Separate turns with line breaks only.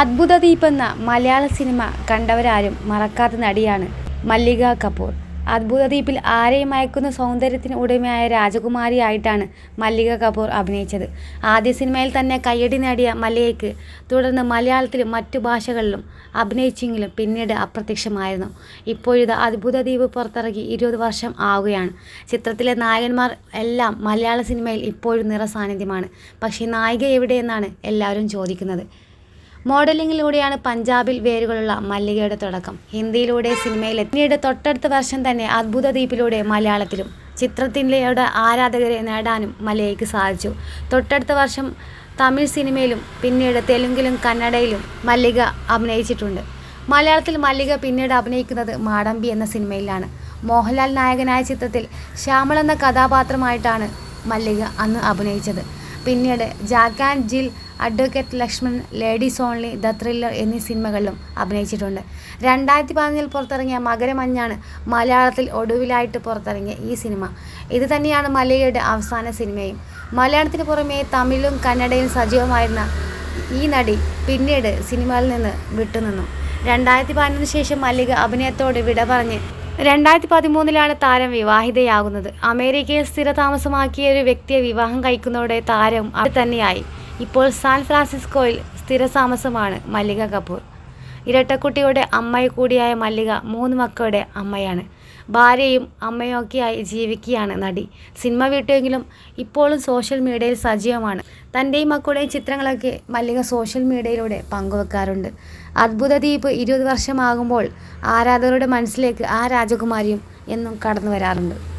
അദ്ഭുത ദീപ് എന്ന മലയാള സിനിമ കണ്ടവരാരും മറക്കാത്ത നടിയാണ് മല്ലിക കപൂർ. അത്ഭുത ദീപിൽ ആരെയും മയക്കുന്ന സൗന്ദര്യത്തിന് ഉടമയായ രാജകുമാരിയായിട്ടാണ് മല്ലിക കപൂർ അഭിനയിച്ചത്. ആദ്യ സിനിമയിൽ തന്നെ കയ്യടി നേടിയ മല്ലികയ്ക്ക് തുടർന്ന് മലയാളത്തിലും മറ്റു ഭാഷകളിലും അഭിനയിച്ചെങ്കിലും പിന്നീട് അപ്രത്യക്ഷമായിരുന്നു. ഇപ്പോഴിത് അത്ഭുത ദ്വീപ് പുറത്തിറങ്ങി ഇരുപത് വർഷം ആവുകയാണ്. ചിത്രത്തിലെ നായകന്മാർ എല്ലാം മലയാള സിനിമയിൽ ഇപ്പോഴും നിറസാന്നിധ്യമാണ്. പക്ഷേ നായിക എവിടെയെന്നാണ് എല്ലാവരും ചോദിക്കുന്നത്. മോഡലിംഗിലൂടെയാണ് പഞ്ചാബിൽ വേരുകളുള്ള മല്ലികയുടെ തുടക്കം. ഹിന്ദിയിലൂടെ സിനിമയിൽ പിന്നീട് തൊട്ടടുത്ത വർഷം തന്നെ അത്ഭുത ദ്വീപിലൂടെ മലയാളത്തിലും ചിത്രത്തിന്റെ ആരാധകരെ നേടാനും മല്ലികയ്ക്ക് സാധിച്ചു. തൊട്ടടുത്ത വർഷം തമിഴ് സിനിമയിലും പിന്നീട് തെലുങ്കിലും കന്നഡയിലും മല്ലിക അഭിനയിച്ചിട്ടുണ്ട്. മലയാളത്തിൽ മല്ലിക പിന്നീട് അഭിനയിക്കുന്നത് മാടമ്പി എന്ന സിനിമയിലാണ്. മോഹൻലാൽ നായകനായ ചിത്രത്തിൽ ശ്യാമൾ എന്ന കഥാപാത്രമായിട്ടാണ് മല്ലിക അന്ന് അഭിനയിച്ചത്. പിന്നീട് Jack and Jill advocate Lakshman ladies only the thriller എന്നീ സിനിമകളിലും അഭിനയിച്ചിട്ടുണ്ട്. രണ്ടായിരത്തി പതിനഞ്ചിൽ പുറത്തിറങ്ങിയ മകരമഞ്ഞാണ് മലയാളത്തിൽ ഒടുവിലായിട്ട് പുറത്തിറങ്ങിയ ഈ സിനിമ. ഇത് തന്നെയാണ് മലയുടെ അവസാന സിനിമയും. മലയാളത്തിന് പുറമേ തമിഴും കന്നഡയും സജീവമായിരുന്ന ഈ നടി പിന്നീട് സിനിമയിൽ നിന്ന് വിട്ടുനിന്നു. രണ്ടായിരത്തി പതിനൊന്നിന് ശേഷം മല്ലിക അഭിനയത്തോട് വിട പറഞ്ഞ് രണ്ടായിരത്തി പതിമൂന്നിലാണ് താരം വിവാഹിതയാകുന്നത്. അമേരിക്കയിൽ സ്ഥിരതാമസമാക്കിയ ഒരു വ്യക്തിയെ വിവാഹം കഴിക്കുന്നതോടെ താരം അത് തന്നെയായി. ഇപ്പോൾ സാൻ ഫ്രാൻസിസ്കോയിൽ സ്ഥിരതാമസമാണ് മല്ലിക കപൂർ. ഇരട്ടക്കുട്ടിയുടെ അമ്മയെ കൂടിയായ മല്ലിക മൂന്ന് മക്കളുടെ അമ്മയാണ്. ഭാര്യയും അമ്മയൊക്കെയായി ജീവിക്കുകയാണ് നടി. സിനിമ വീട്ടുമെങ്കിലും ഇപ്പോഴും സോഷ്യൽ മീഡിയയിൽ സജീവമാണ്. തന്റെയും മക്കളുടെയും ചിത്രങ്ങളൊക്കെ മല്ലിക സോഷ്യൽ മീഡിയയിലൂടെ പങ്കുവെക്കാറുണ്ട്. അത്ഭുത ദ്വീപ് ഇരുപത് വർഷമാകുമ്പോൾ ആരാധകരുടെ മനസ്സിലേക്ക് ആ രാജകുമാരിയും എന്നും കടന്നു വരാറുണ്ട്